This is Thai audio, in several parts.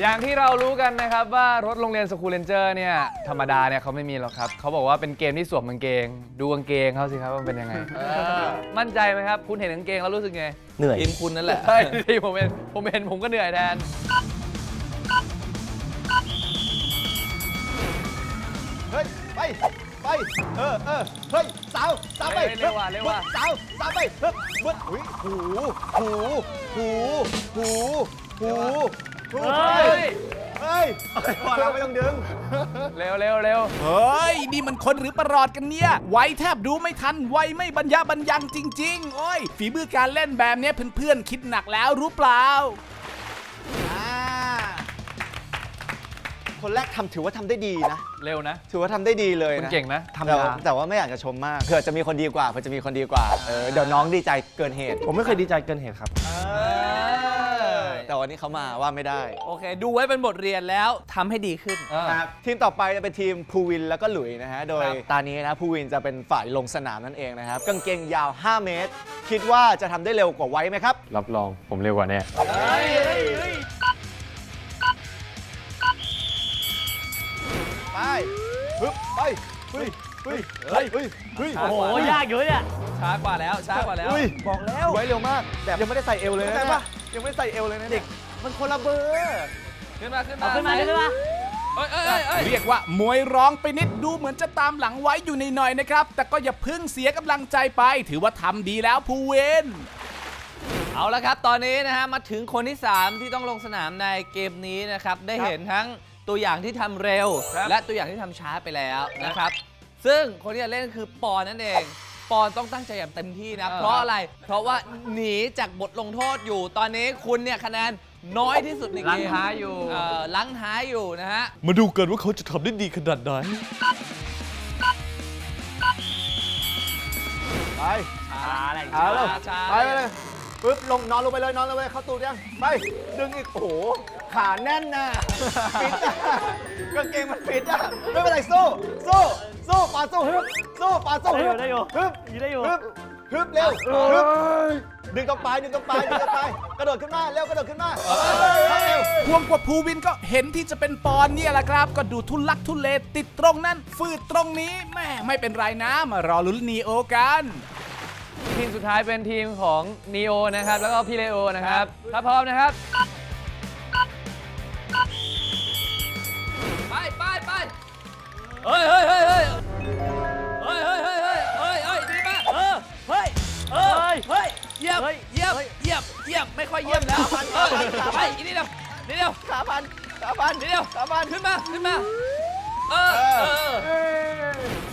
อย่างที่เรารู้กันนะครับว่ารถโรงเรียนสคูลเลนเจอร์เนี่ยธรรมดาเนี่ยเขาไม่มีหรอกครับเขาบอกว่าเป็นเกมที่สวมกางเกง ดูกางเกงเขาสิครับว่าเป็นยังไงมั่นใจไหมครับ คุณเห็นกางเกงแล้วรู้สึกไงเหนื่อยทีมคุณนั่นแหละใช่ที่ผมเห็นผมเห็นผมก็เหนื่อยแทนเฮ้ยไปไปเออเออเฮ้ยสาวสาวไปเฮ้ยเร็วว่ะเร็วว่ะสาวสาวไปเฮ้ยบึ้ดหุยหูหูหู หูหูหูเฮ้ย เฮ้ยพอแล้วไม่ต้องดึง เร็วเร็วเร็วเฮ้ย นี่มันคนหรือประหลอดกันเนี่ย ไวแทบดูไม่ทัน ไวไม่บรรยาบรรยังจริง ๆ โอ้ย ฝีมือการเล่นแบบเนี้ยเพื่อนๆ คิดหนักแล้วรู้เปล่าอ่า คนแรกทำถือว่าทำได้ดีนะ เร็วนะ ถือว่าทำได้ดีเลยคุณนะเก่งนะแต่ว่าแต่ว่าไม่อยากจะชมมากเผื่อจะมีคนดีกว่าเผื่อจะมีคนดีกว่าเออเดี๋ยวน้องดีใจเกินเหตุ ผมไม่เคยดีใจเกินเหตุครับแต่ วันนี้เขามาว่าไม่ได้โอเค ดูไว้เป็นบทเรียนแล้วทำให้ดีขึ้น ครับทีมต่อไปจะเป็นทีมภูวินแล้วก็หลุยนะฮะ โดยครับ ตอนนี้นะภูวินจะเป็นฝ่ายลงสนามนั่นเองนะครับกางเกงยาว 5 เมตร คิดว่าจะทำได้เร็วกว่าไว้ไหมครับ รับรองผมเร็วกว่าแน่ ไปปึ๊บไปเฮ้ยเฮ้ยเฮ้ยเฮ้ยเฮ้ยโอ้โห ยากอยู่เนี่ยช้ากว่าแล้วช้ากว่าแล้วเฮ้ยบอกแล้วไว้เร็วมาก แต่ยังไม่ได้ใส่เอวเลยนะเนี่ย ยังไม่ได้ใส่เอวเลยนะเด็ก มันคนละเบอร์ขึ้นมาขึ้นมาขึ้นมาขึ้นมาเอ้ยเอ้ยเอ้ยเอ้ยเรียกว่ามวยร้องไปนิดดูเหมือนจะตามหลังไว้อยู่ในหน่อยๆนะครับ แต่ก็อย่าเพึ่งเสียกำลังใจไป ถือว่าทำดีแล้วภูเวน เอาละครับ ตอนนี้นะฮะมาถึงคนที่ 3 ที่ต้องลงสนามในเกมนี้นะครับ ได้เห็นทั้งตัวอย่างที่ทำเร็ว ครับ และตัวอย่างที่ทำช้าไปแล้วนะครับ ซึ่งคนที่จะเล่นคือปอนนั่นเอง ปอนต้องตั้งใจอย่างเต็มที่นะ เพราะอะไร เพราะว่าหนีจากบทลงโทษอยู่ ตอนนี้คุณเนี่ยคะแนนน้อยที่สุดในเกมลังท้ายอยู่ เอ่อลังท้ายอยู่นะฮะ มาดูกันว่าเขาจะทำได้ดีขนาดไหน ไปอะไรเอาเลยช้าไปไปเลยปึ๊บลงนอนลงไปเลยนอนลงไปเลยเข้าตูดยัง ไป ดึงอีก โอ้โห ขาแน่นน่ะ ฟิตอะกางเกงมันฟิตอะ ไม่เป็นไรสู้ สู้ สู้ปาสู้ฮึบสู้ปาสู้ฮึบได้อยู่ฮึบได้อยู่ ฮึบฮึบเร็วฮึบดึงตรงปลายดึงตรงปลายดึงตรงปลายกระโดดขึ้นมาเร็วกระโดดขึ้นมาเร็ว พวงกว่าภูวินก็เห็นที่จะเป็นปอนเนี่ยแหละครับ ก็ดูทุลักทุเลติดตรงนั้นฟืดตรงนี้แม่ไม่เป็นไรนะ มารอลุ้นนีโอกัน ทีมสุดท้ายเป็นทีมของนีโอนะครับ แล้วก็พี่เลโอนะครับ ถ้าพร้อมนะครับ ไปไปไปเฮ้ยเฮ้ยเฮ้ยเฮ้ย แล้วเออไปอีกนิดเดียวนิดเดียวขาพันขาพันนิดเดียวขาพันขึ้นมาขึ้นมา เออเออ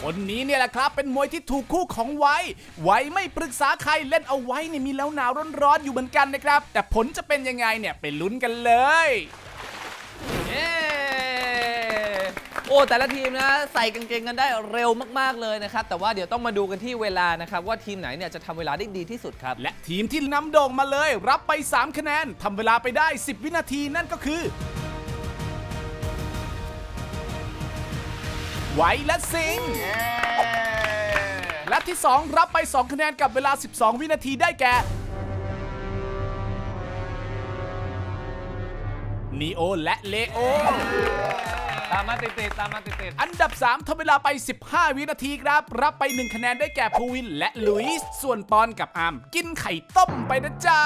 คนนี้เนี่ยแหละครับเป็นมวยที่ถูกคู่ของไว้ ไว้ไม่ปรึกษาใครเล่นเอาไว้เนี่ยมีแล้วหนาวร้อนๆอยู่เหมือนกันนะครับ แต่ผลจะเป็นยังไงเนี่ยไปลุ้นกันเลย เย้โอ้แต่ละทีมนะใส่กางเกงกันได้เร็วมาก ๆ เลยนะครับ แต่ว่าเดี๋ยวต้องมาดูกันที่เวลานะครับ ว่าทีมไหนเนี่ยจะทำเวลาได้ดีที่สุดครับ และทีมที่นำโด่งมาเลย รับไป 3 คะแนนทำเวลาไปได้ 10 วินาทีนั่นก็คือ ไว้และสิงห์และที่ 2 รับไป 2 คะแนนกับเวลา 12 วินาทีได้แก่ นีโอและเลโอ ตามมาติดๆตามมาติดๆอันดับ 3ทำเวลาไป 15 วินาทีครับ รับไป 1 คะแนนได้แก่ภูวินและลุยส์ส่วนปอนกับอาร์มกินไข่ต้มไปนะจ๊ะ